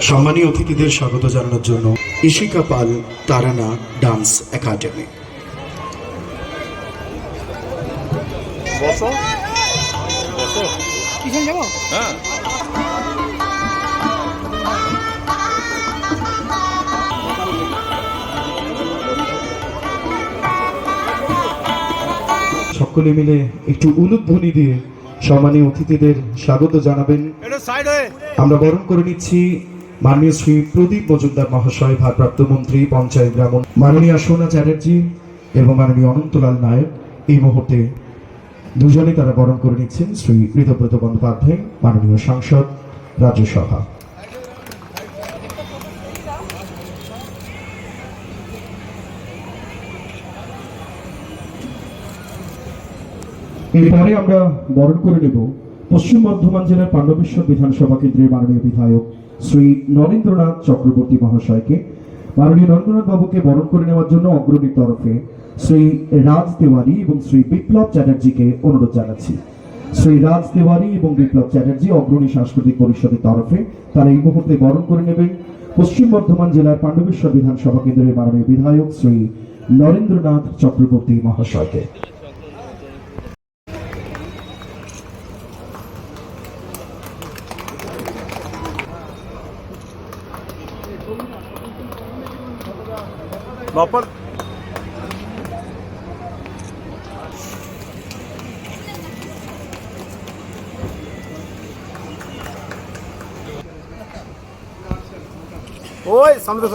সম্মানীয় অতিথিদের স্বাগত জানানোর জন্য ইশিকা পাল তারানা ডান্স একাডেমি। হ্যাঁ। সকলে মিলে একটু উলুধ্বনি দিয়ে সম্মানীয় অতিথিদের স্বাগত জানাবেন। আমরা বরণ করে নিচ্ছি মাননীয় শ্রী প্রদীপ মজুমদার মহাশয়, ভারপ্রাপ্ত মন্ত্রী, পঞ্চায়েত গ্রামণ মাননীয় সোনা চ্যাটার্জি এবং মাননীয় অনন্তলাল নায়ক, এই মুহূর্তে দুজনে তারা বরণ করে নিচ্ছেন শ্রী ঋতব্রত বন্দ্যোপাধ্যায়, মাননীয় সাংসদ, রাজ্যসভা। এরপরে আমরা বরণ করে নেব পশ্চিম বর্ধমান জেলার পাণ্ডবেশ্বর বিধানসভা কেন্দ্রের মাননীয় বিধায়ক শ্রী নরেন্দ্রনাথ চক্রবর্তী মহাশয়কে, মাননীয় নরেন্দ্রনাথ বাবুকে বরণ করে নেওয়ার জন্য অগ্রণীর তরফে শ্রী রাজ তেওয়ারি এবং শ্রী বিপ্লব চ্যাটার্জিকে অনুরোধ জানাচ্ছি। শ্রী রাজ তেওয়ারি এবং বিপ্লব চ্যাটার্জি অগ্রণী সাংস্কৃতিক পরিষদের তরফে তারা এই মুহূর্তে বরণ করে নেবেন। পশ্চিম বর্ধমান জেলার পাণ্ডবেশ্বর বিধানসভা কেন্দ্রের মাননীয় বিধায়ক শ্রী নরেন্দ্রনাথ চক্রবর্তী মহাশয়কে। లోపల ఓయ్ సంతోష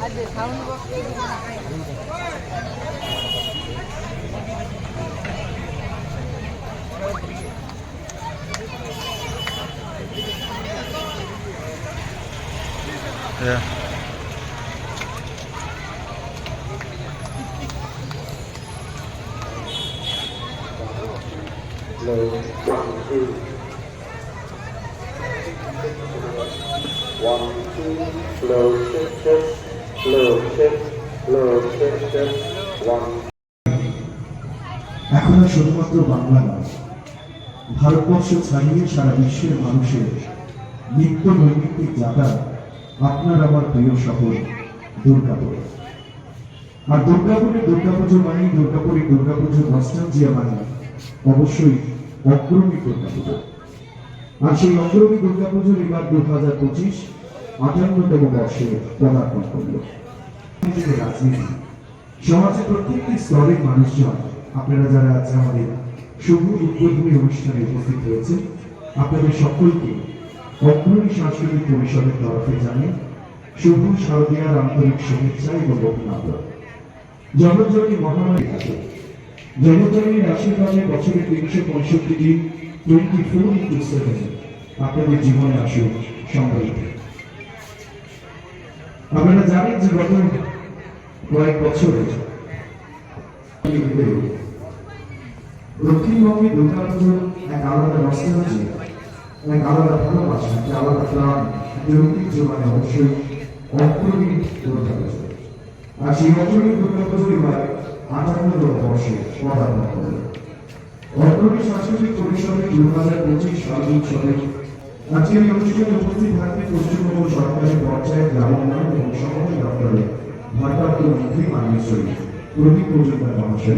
Yeah. Hello, one, two. One, two, slow, shake, shake. এখন শুধুমাত্র বাংলা নয়, ভারতবর্ষ ছাড়িয়ে সারা বিশ্বের মানুষের নিত্য নৈমিত্তিক যাত্রা আপনার আমার প্রিয় শহর দুর্গাপুর। আর দুর্গাপুরে দুর্গাপুজো মানে দুর্গাপুরে দুর্গাপুজো নস্টালজিয়া মানে অবশ্যই অগ্রণী দুর্গাপুজো। আর সেই অগ্রণী দুর্গাপুজোর এবার দু হাজার পঁচিশ আটান্নতম বর্ষে পদার্পণ করল রাজনীতি সমাজের প্রত্যেকটি স্তরের মানুষজন, আপনারা যারা আজকে আমাদের শুভ উদ্বোধনী অনুষ্ঠানে উপস্থিত হয়েছে আপনাদের সকলকে অগ্রণী সাংস্কৃতিক পরিষদের তরফে জানিয়ে শুভ শারদীয়ার আন্তরিক শুভেচ্ছা এবং অভিনন্দন। জগৎজনী মহামারী আছে জগৎজনীর আশীর্বাদে বছরে তিনশো পঁয়ষট্টি দিন টোয়েন্টি ফোর ইন্টু সেভেন আপনাদের জীবনে আসুক সমৃদ্ধি আপনারা জানেন যে গত কয়েক বছরে দক্ষিণবঙ্গে দুর্গাপুজোর এক আলাদা নস্টালজি এক আলাদা ভালোবাসা একটা আলাদা প্রাণ ঐতিহ্য মানে অবশ্যই অগ্রণী দুর্গাপুজো আর সেই অগ্রণী দুর্গাপুজো এবার আটান্নতম বর্ষে পদার্পণ করবে অগ্রণী সাংস্কৃতিক দু হাজার পঁচিশ সাল আজকের অনুষ্ঠানে উপস্থিত থাকবে পশ্চিমবঙ্গ সরকারের পর্যায়ে গ্রাম উন্নয়ন এবং সমাজ দপ্তরের ভারপ্রাপ্ত মন্ত্রী মাননীয় শ্রী প্রদীপ মজুমদার মহাশয়।